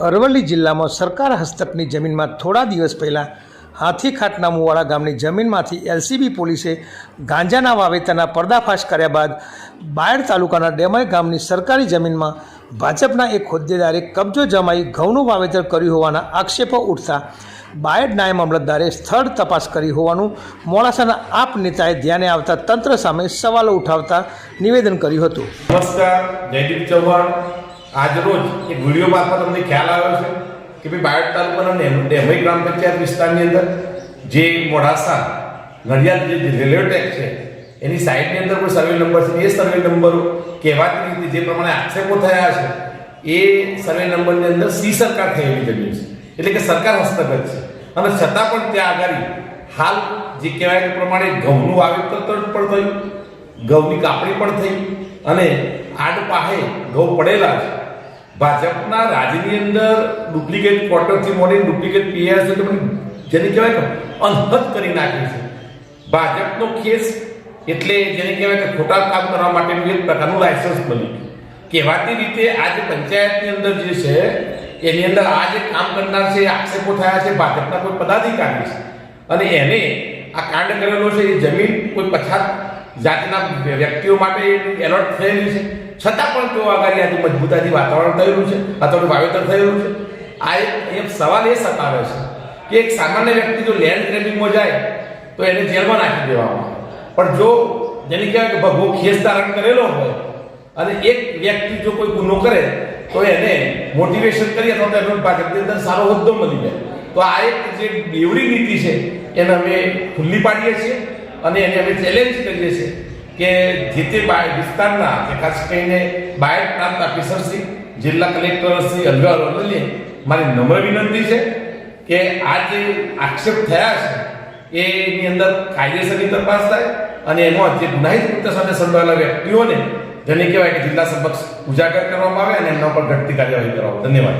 અરવલ્લી જિલ્લામાં સરકાર હસ્તકની જમીનમાં થોડા દિવસ પહેલાં હાથીખાટના મુવાડા ગામની જમીનમાંથી એલસીબી પોલીસે ગાંજાના વાવેતરના પર્દાફાશ કર્યા બાદ બાયડ તાલુકાના ડેમાય ગામની સરકારી જમીનમાં ભાજપના એક હોદ્દેદારે કબજો જમાઈ ઘઉંનું વાવેતર કર્યું હોવાના આક્ષેપો ઉઠતા બાયડ નાયબ મામલતદારે સ્થળ તપાસ કરી હોવાનું મોડાસાના આપ નેતાએ ધ્યાને આવતા તંત્ર સામે સવાલો ઉઠાવતા નિવેદન કર્યું હતું. નમસ્કાર ચૌહાણ. આજરોજ એક વીડિયો મારફત અમને ખ્યાલ આવ્યો છે કે ભાઈ બાયડ તાલુકાના ડેમઈ ગ્રામ પંચાયત વિસ્તારની અંદર જે મોડાસા, નડિયાદ જે રેલવે ટ્રેક છે, એની સાઈડની અંદર કોઈ સર્વે નંબર છે, એ સર્વે નંબરો કહેવાતી રીતે જે પ્રમાણે આક્ષેપો થયા છે, એ સર્વે નંબરની અંદર સી સરકાર થયેલી જમીન છે. એટલે કે સરકાર હસ્તગત છે. અને છતાં પણ ત્યાં આગળ હાલ જે કહેવાય એ પ્રમાણે ઘઉંનું વાવેતર પણ થયું, ઘઉંની કાપણી પણ થઈ અને આડ પાહે ઘઉં પડેલા છે. ભાજપના રાજ્યની અંદર ડુપ્લિકેટ ક્વાર્ટરથી મોડી ડુપ્લિકેટ પીઆર છે જેને કહેવાય કે અનહદ કરી નાખી છે. ભાજપનો કેસ એટલે જેને કહેવાય કે ખોટા કામ કરવા માટેનું એક પ્રકારનું લાયસન્સ બની કહેવાતી રીતે આજે પંચાયતની અંદર જે છે, એની અંદર આ જે કામ કરનાર છે આક્ષેપો થયા છે, ભાજપના કોઈ પદાધિકારી છે. અને એને આ કાંડ કરેલો છે, એ જમીન કોઈ પછાત જાતના વ્યક્તિઓ માટે એલર્ટ થયેલી છે. છતાં પણ તેઓ આગળ આજે મજબૂતાથી વાતાવરણ થયેલું છે અથવા વાવેતર થયેલું છે. આ એક સવાલ એ સતાવે છે કે એક સામાન્ય વ્યક્તિ જો લેન્ડ ગ્રેબિંગમાં જાય, તો એને જેલમાં નાખી દેવામાં પણ જો, જેને કહેવાય કે ભગવો ખેસ કરેલો હોય અને એક વ્યક્તિ જો કોઈ ગુનો કરે, તો એને મોટિવેશન કરી અથવા તો એનો ભાજપની અંદર સારો હોદ્દો મળી જાય. તો આ એક જે બેવડી નીતિ છે, એને અમે ખુલ્લી પાડીએ છીએ. અને એને અમે ચેલેન્જ કરીએ છીએ કે જે તે વિસ્તારના, કે ખાસ કરીને બાયડ પ્રાંત ઓફિસર શ્રી, જિલ્લા કલેક્ટર શ્રી અલગા અરવલ્લી મારી નમ્ર વિનંતી છે કે આ જે આક્ષેપ થયા છે એની અંદર કાયદેસરની તપાસ થાય અને એમાં જે ગુનાહિત કૃત્ય સાથે સંડોવાયેલા વ્યક્તિઓને, જેને કહેવાય કે જિલ્લા સમક્ષ ઉજાગર કરવામાં આવે અને એમના પર ઘટતી કાર્યવાહી કરવામાં ધન્યવાદ.